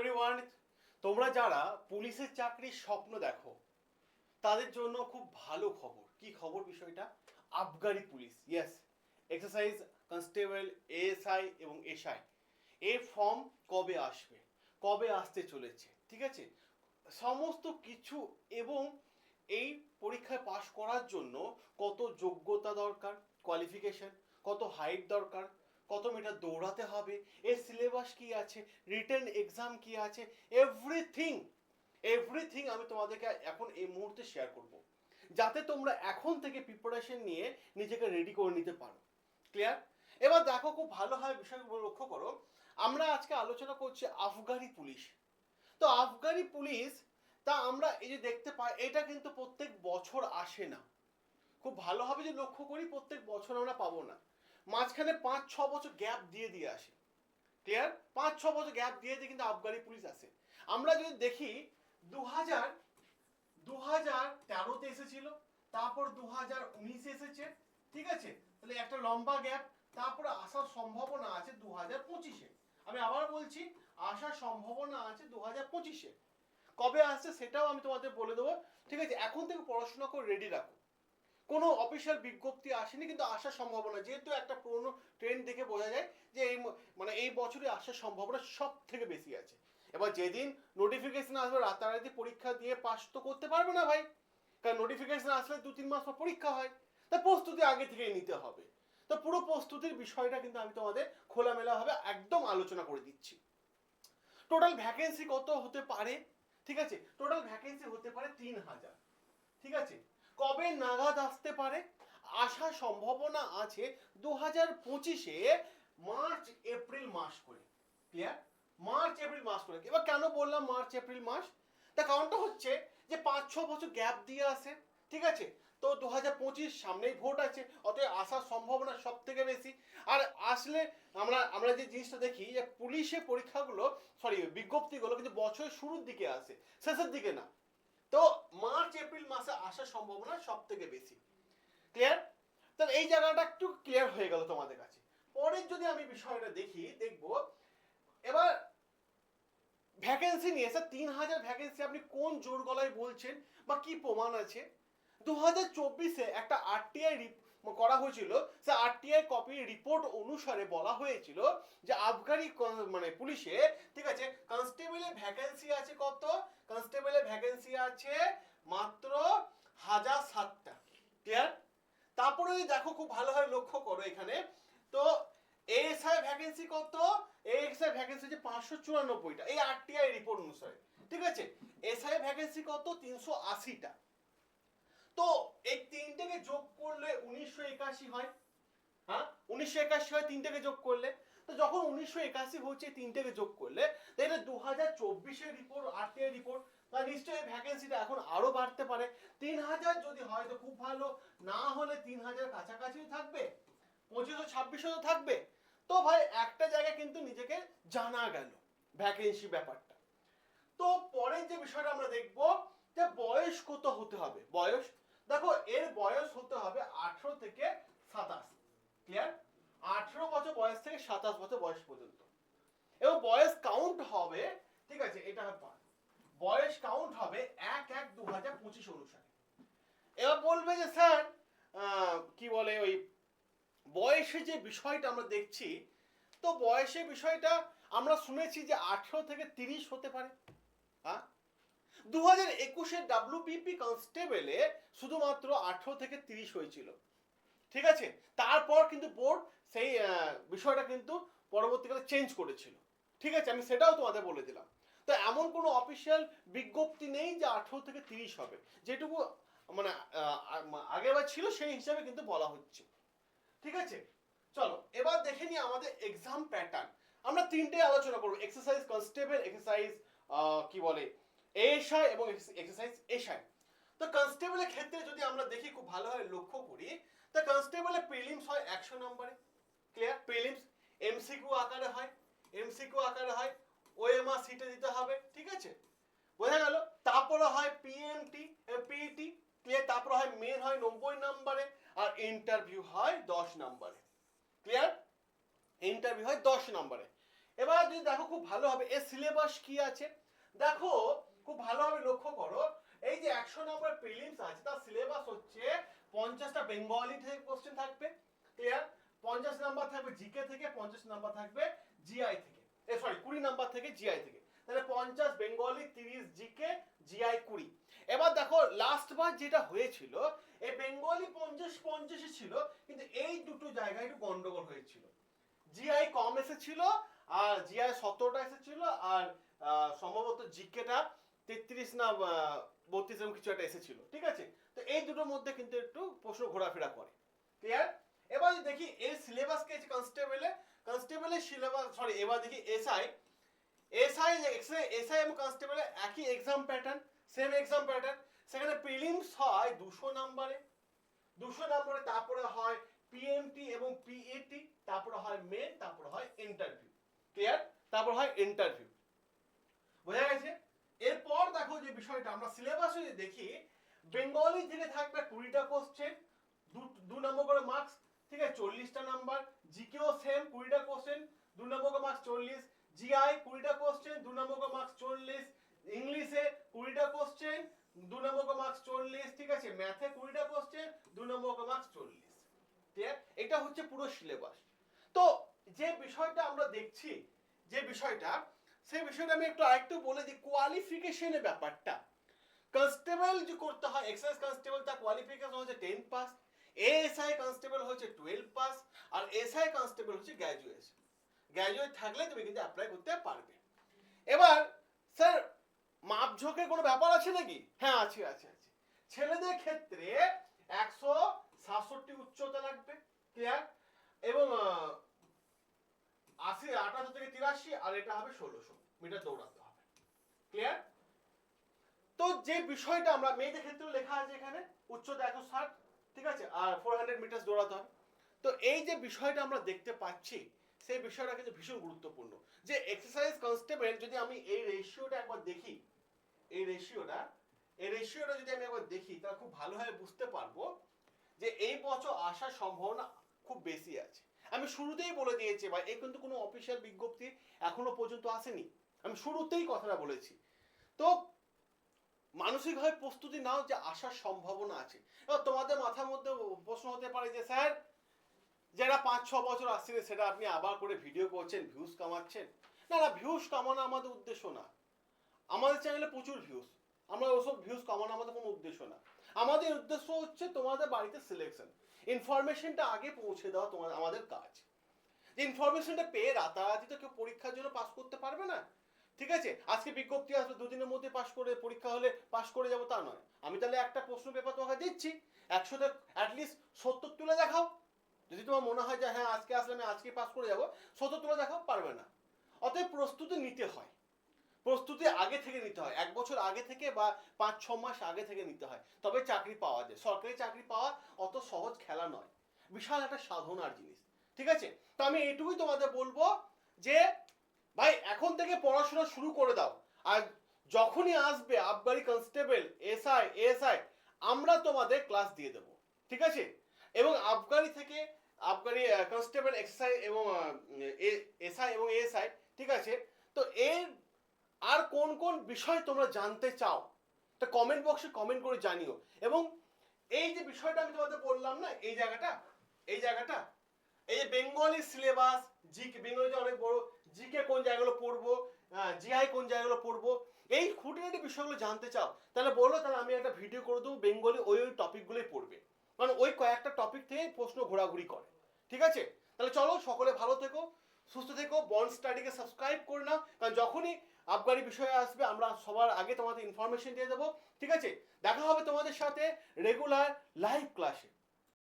Everyone তোমরা যারা পুলিশের চাকরির স্বপ্ন দেখো, তাদের জন্য খুব ভালো খবর। কি খবর বিষয়টা? আবগারি police yes excise constable ASI এবং এসআই এর ফর্ম কবে আসবে? কবে আসতে চলেছে? ঠিক আছে? সমস্ত কিছু এবং এই পরীক্ষায় পাশ করার জন্য কত যোগ্যতা দরকার কোয়ালিফিকেশন কত হাইট দরকার কত মিটার দৌড়াতে হবে, এর সিলেবাস কি আছে রিটেন এক্সাম কি আছে এভরিথিং এভরিথিং আমি তোমাদেরকে এখন এই মুহূর্তে শেয়ার করব। যাতে তোমরা এখন থেকে প্রিপারেশন নিয়ে নিজেকে রেডি করে নিতে পারো। ক্লিয়ার এবার দেখো, খুব ভালোভাবে বিষয়গুলো লক্ষ্য করো। আমরা আজকে আলোচনা করছি আফগানি পুলিশ। তো আফগানি পুলিশ, তা আমরা এই যে দেখতে পাই, এটা কিন্তু প্রত্যেক বছর আসে না। খুব ভালোভাবে যে লক্ষ্য করি, প্রত্যেক বছর আমরা পাবো না। মাঝখানে পাঁচ, ছ বছর গ্যাপ দিয়ে দিয়ে আসে। ক্লিয়ার পাঁচ, ছ বছর গ্যাপ দিয়ে দিয়ে কিন্তু আফগানি পুলিশ আসে। আমরা যদি দেখি দু হাজার দু হাজার তেরোতে এসেছিল, তারপর দু হাজার উনিশে এসেছে, ঠিক আছে? তাহলে একটা লম্বা গ্যাপ, তারপরে আসার সম্ভাবনা আছে দু হাজার পঁচিশে। আমি আবার বলছি, আসার সম্ভাবনা আছে দু হাজার পঁচিশে। কবে আসছে সেটাও আমি তোমাদের বলে দেবো, ঠিক আছে? এখন থেকে পড়াশোনা করে রেডি রাখো। কোনো অফিসিয়াল বিজ্ঞপ্তি আসেনি, কিন্তু আসার সম্ভাবনা, যেহেতু একটা পুরনো ট্রেন্ড দেখে বোঝা যায় যে এই মানে এই বছরই আসার সম্ভাবনা সব থেকে বেশি আছে। এবার যেদিন নোটিফিকেশন আসবে, রাতারাতি পরীক্ষা দিয়ে পাস তো করতে পারবে না ভাই। কারণ নোটিফিকেশন আসলে দু তিন মাস পর পরীক্ষা হয়। তা প্রস্তুতি আগে থেকেই নিতে হবে। তো পুরো প্রস্তুতির বিষয়টা কিন্তু আমি তোমাদের খোলামেলাভাবে একদম আলোচনা করে দিচ্ছি। টোটাল ভ্যাকেন্সি কত হতে পারে? ঠিক আছে? টোটাল ভ্যাকেন্সি হতে পারে তিন হাজার। ঠিক আছে? কবে নাগাদ আসতে পারে? আসার সম্ভাবনা আছে দু হাজার পঁচিশে মার্চ, এপ্রিল মাস করে। ক্লিয়ার মার্চ, এপ্রিল মাস করে। এবার কেন বললাম মার্চ, এপ্রিল মাস? তার কারণটা হচ্ছে যে পাঁচ, ছ বছর গ্যাপ দিয়ে আসে, ঠিক আছে? তো দু হাজার পঁচিশ সামনেই ভোট আছে, অতএব আসার সম্ভাবনা সব থেকে বেশি। আর আসলে আমরা আমরা যে জিনিসটা দেখি যে পুলিশের পরীক্ষাগুলো সরি বিজ্ঞপ্তিগুলো কিন্তু বছরের শুরুর দিকে আসে, শেষের দিকে না। তো মার্চ, এপ্রিল মাসে আসার সম্ভাবনা সব থেকে বেশি। ক্লিয়ার তো এই জায়গাটা একটু ক্লিয়ার হয়ে গেল তোমাদের কাছে। পরের যদি আমি বিষয়টা দেখি, দেখব। এবার ভ্যাকেন্সি নিয়ে স্যার তিন হাজার ভ্যাকেন্সি আপনি কোন জোর গলায় বলছেন বা কি প্রমাণ আছে? দু হাজার চব্বিশে একটা আরটিআই করা হয়েছিল সে আরটিআই কপির রিপোর্ট অনুসারে বলা হয়েছিল যে আফগানি মানে পুলিশে, ঠিক আছে কনস্টেবলের ভ্যাকেন্সি আছে কত? কনস্টেবলের ভ্যাকেন্সি আছে মাত্র হাজার সাতটা। ক্লিয়ার তারপরে দেখো, খুব ভালোভাবে লক্ষ্য করো এখানে, তো এএসআই ভ্যাকেন্সি কত? এএসআই ভ্যাকেন্সি হচ্ছে পাঁচশো চুরানব্বইটা, এই আরটিআই রিপোর্ট অনুসারে, ঠিক আছে? এসআই ভ্যাকেন্সি কত? তিনশো আশিটা। তো এই তিনটেকে যোগ করলে উনিশশো একাশি হয়। হ্যাঁ? উনিশশো একাশি হয়, তিনটেকে যোগ করলে। তো যখন উনিশশো একাশি হচ্ছে, তিনটেকে যোগ করলে, তাহলে দু হাজার চব্বিশের রিপোর্ট আরটিআই রিপোর্ট তা নিশ্চয়ই ভ্যাকেন্সিটা এখন আরও বাড়তে পারে। তিন হাজার যদি হয়, তো খুব ভালো। না হলে তিন হাজার কাছাকাছি থাকবে। পঁচিশশো, ছাব্বিশশো তো থাকবে। তো ভাই, একটা জায়গায় কিন্তু নিজেকে জানা গেল ভ্যাকেন্সি ব্যাপারটা। তো পরের যে বিষয়টা আমরা দেখব, যে বয়স কত হতে হবে? বয়স দেখো, এর বয়স হতে হবে আঠেরো থেকে সাতাশ। ক্লিয়ার আঠেরো বছর বয়স থেকে সাতাশ বছর বয়স পর্যন্ত। এবং বয়স কাউন্ট হবে, ঠিক আছে, এটা ব্যাপার বয়স কাউন্ট হবে এক এক দু হাজার পঁচিশ অনুসারে। এবার বলবে যে, স্যার কি বলে ওই বয়সে যে বিষয়টা আমরা দেখছি, তো বয়সের বিষয়টা আমরা শুনেছি যে আঠেরো থেকে তিরিশ হতে পারে। হ্যাঁ দু হাজার একুশের ডাব্লিউবিপি কনস্টেবলে শুধুমাত্র আঠেরো থেকে তিরিশ হয়েছিল। ঠিক আছে? তারপর কিন্তু বোর্ড সেই বিষয়টা কিন্তু পরবর্তীকালে চেঞ্জ করেছিল। ঠিক আছে? আমি সেটাও তোমাদের বলে দিলাম। তো এমন কোনো অফিসিয়াল বিজ্ঞপ্তি নেই যে আঠেরো থেকে তিরিশ হবে। যেটুকু মানে আগেরবার ছিল, সেই হিসাবে কিন্তু বলা হচ্ছে। ঠিক আছে? চলো, এবার দেখে নিই আমাদের এক্সাম প্যাটার্ন আমরা তিনটে আলোচনা করব। এক্সারসাইজ কনস্টেবল এক্সারসাইজ কি বলে এশাই এবং এক্সারসাইজ এশাই তো কনস্টেবলের ক্ষেত্রে যদি আমরা দেখি খুব ভালোভাবে লক্ষ্য করি, তা কনস্টেবলের প্রিলিমস হয় একশো নম্বরে ক্লিয়ার প্রিলিমস এমসিকিউ আকারে হয় এমসিকিউ আকারে হয় ওএমআর সিটে দিতে হবে, ঠিক আছে? বোঝা গেল? তারপরে হয় পিএমটি পিইটি ক্লিয়ার তারপরে হয় মেন হয় নব্বই নম্বরে, আর ইন্টারভিউ হয় দশ নম্বরে ক্লিয়ার ইন্টারভিউ হয় দশ নম্বরে। এবার যদি দেখো খুব ভালো হবে এর সিলেবাস কি আছে? দেখো খুব ভালোভাবে লক্ষ্য করো। এই যে একশো নম্বর প্রিলিমস আছে, তার সিলেবাস হচ্ছে পঞ্চাশটা বেঙ্গলি থেকে কোশ্চেন থাকবে ক্লিয়ার পঞ্চাশ নাম্বার থাকবে জিকে থেকে, পঞ্চাশ নাম্বার থাকবে জিআই থেকে। এ সরি কুড়ি নাম্বার থেকে জিআই থেকে। তাহলে পঞ্চাশ বেঙ্গলি তিরিশ জিকে জিআই কুড়ি। এবার দেখো লাস্ট বার যেটা হয়েছিল এই বেঙ্গলি পঞ্চাশ পঞ্চাশে ছিল, কিন্তু এই দুটো জায়গায় একটু গন্ডগোল হয়েছিল। জিআই কম এসেছিল, আর জিআই সতেরোটা এসেছিল, আর সম্ভবত জিকেটা তেত্রিশ না বত্রিশ এরকম কিছু একটা এসেছিল, ঠিক আছে? তো এই দুটোর মধ্যে কিন্তু একটু প্রশ্ন ঘোরাফেরা করে ক্লিয়ার এবার দেখি এই সিলেবাস কে কনস্টেবলে কনস্টেবলের সিলেবাস সরি এবার দেখি এসআই এসআই এসআই এবং কনস্টেবলের একই exam pattern same exam pattern সেখানে প্রিলিমস হয় দুশো নম্বরে দুশো নম্বরে তারপরে হয় পিএমটি এবং পিএটি তারপরে হয় মেন তারপরে হয় ইন্টারভিউ ক্লিয়ার তারপর হয় ইন্টারভিউ বোঝা গেছে? এরপর দেখো যে বিষয়টা, আমরা সিলেবাস যদি দেখি বেঙ্গলি থেকে থাকবে কুড়িটা কোশ্চেন দু নম্বর করে মার্কস ঠিক আছে, চল্লিশটা নাম্বার জিকেও সেম কুড়িটা কোশ্চেন দু নম্বর করে মার্কস চল্লিশ জিআই কুড়িটা কোশ্চেন দু নম্বর করে মার্কস চল্লিশ ইংলিশে কুড়িটা কোশ্চেন দু নম্বর করে মার্কস চল্লিশ, ঠিক আছে ম্যাথে কুড়িটা কোশ্চেন দু নম্বর করে মার্কস চল্লিশ ঠিক আছে এটা হচ্ছে পুরো সিলেবাস তো যে বিষয়টা আমরা দেখছি, যে বিষয়টা সেই বিষয়টা আমি একটু আরেকটু বলে দিই। কোয়ালিফিকেশনের ব্যাপারটা। কনস্টেবল যে করতে হয় এক্সাইজ কনস্টেবল তার কোয়ালিফিকেশন হচ্ছে টেন পাস এএসআই কনস্টেবল হচ্ছে টুয়েলভ পাস আর এসআই কনস্টেবল হচ্ছে গ্র্যাজুয়েশন গ্র্যাজুয়েট থাকলে তুমি কিন্তু অ্যাপ্লাই করতে পারবে। এবার স্যার মাপঝোঁকের কোনো ব্যাপার আছে নাকি? হ্যাঁ আছে আছে আছে। ছেলেদের ক্ষেত্রে একশো সাতষট্টি উচ্চতা লাগবে ক্লিয়ার এবং আশি আঠাশো থেকে তিরাশি, আর এটা হবে ষোলোশো। মিটার দৌড়াতে হবে। ক্লিয়ার তো যে বিষয়টা আমরা মেয়েদের ক্ষেত্রে লেখা আছে এখানে উচ্চতা একশো ষাট, ঠিক আছে? আর ফোর হান্ড্রেড মিটার দৌড়াতে হবে। তো এই যে বিষয়টা আমরা দেখতে পাচ্ছি, সেই বিষয়টা কিন্তু ভীষণ গুরুত্বপূর্ণ। যে এক্সারসাইজ কনস্টেবল যদি আমি এই রেশিওটা একবার দেখি, এই রেশিওটা এই রেশিওটা যদি আমি একবার দেখি, তাহলে খুব ভালোভাবে বুঝতে পারব যে এই বছর আসার সম্ভাবনা খুব বেশি আছে। আমি শুরুতেই বলে দিয়েছি ভাই এই কিন্তু কোনো অফিসিয়াল বিজ্ঞপ্তি এখনও পর্যন্ত আসেনি। আমি শুরুতেই কথাটা বলেছি। তো মানসিকভাবে প্রস্তুতি নাও যে আসার সম্ভাবনা আছে। এবার তোমাদের মাথার মধ্যে প্রশ্ন হতে পারে যে, স্যার, যারা পাঁচ, ছ বছর আসছে সেটা আপনি আবার করে ভিডিও করছেন ভিউজ কামাচ্ছেন? না না ভিউজ কামানো আমাদের উদ্দেশ্য না। আমাদের চ্যানেলে প্রচুর ভিউজ আমরা ওসব ভিউজ কামানো আমাদের কোনো উদ্দেশ্য না। আমাদের উদ্দেশ্য হচ্ছে তোমাদের বাড়িতে সিলেকশন ইনফরমেশনটা আগে পৌঁছে দেওয়া তোমার আমাদের কাজ। ইনফরমেশনটা পেয়ে রাতারাতি তো কেউ পরীক্ষার জন্য পাস করতে পারবে না। ঠিক আছে? আজকে বিজ্ঞপ্তি আসবে, দুদিনের মধ্যে পাশ করে, পরীক্ষা হলে পাশ করে যাব, তা নয়। আমি তাহলে একটা প্রশ্ন পেপার তোমাকে দিচ্ছি। একশোতে অ্যাটলিস্ট সত্তর তুলে দেখাও। যদি তোমার মনে হয় যে হ্যাঁ আজকে আসলে আমি আজকে পাস করে যাব, সত্তর তুলে দেখাও, পারবে না। অতএব প্রস্তুতি নিতে হয়। প্রস্তুতি আগে থেকে নিতে হয়। এক বছর আগে থেকে বা পাঁচ, ছ মাস আগে থেকে নিতে হয়। তবে চাকরি পাওয়া যায়। সরকারি চাকরি পাওয়া অত সহজ খেলা নয়। বিশাল একটা সাধনার জিনিস। ঠিক আছে? তো আমি এটুকুই তোমাদের বলব যে ভাই, এখন থেকে পড়াশোনা শুরু করে দাও। আর যখনই আসবে আবগারি কনস্টেবল এসআই এএসআই আমরা তোমাদের ক্লাস দিয়ে দেবো। ঠিক আছে? এবং আবগারি থেকে আবগারি কনস্টেবল এক্সাই এবং এসআই এবং এএসআই ঠিক আছে? তো এর আর কোন কোন বিষয় তোমরা জানতে চাও, তা কমেন্ট বক্সে কমেন্ট করে জানিও। এবং এই যে বিষয়টা আমি তোমাদের বললাম না, এই জায়গাটা এই জায়গাটা, এই যে বেঙ্গলি সিলেবাস জিকে বেঙ্গলিতে অনেক বড় জিকে কোন জায়গাগুলো পড়ব জিআই কোন জায়গাগুলো পড়ব, এই খুঁটিনাটি বিষয়গুলো জানতে চাও, তাহলে বলো, তাহলে আমি একটা ভিডিও করে দেবো বেঙ্গলি ওই ওই টপিকগুলোই পড়বে। মানে ওই কয়েকটা টপিক থেকে প্রশ্ন ঘোরাঘুরি করে, ঠিক আছে? তাহলে চলো, সকলে ভালো থেকো, সুস্থ থেকো বন্ড স্টাডিকে সাবস্ক্রাইব করে নাও, কারণ যখনই আবগারি বিষয়ে আসবে, আমরা সবার আগে তোমাদের ইনফরমেশন দিয়ে দেবো, ঠিক আছে? দেখা হবে তোমাদের সাথে রেগুলার লাইভ ক্লাসে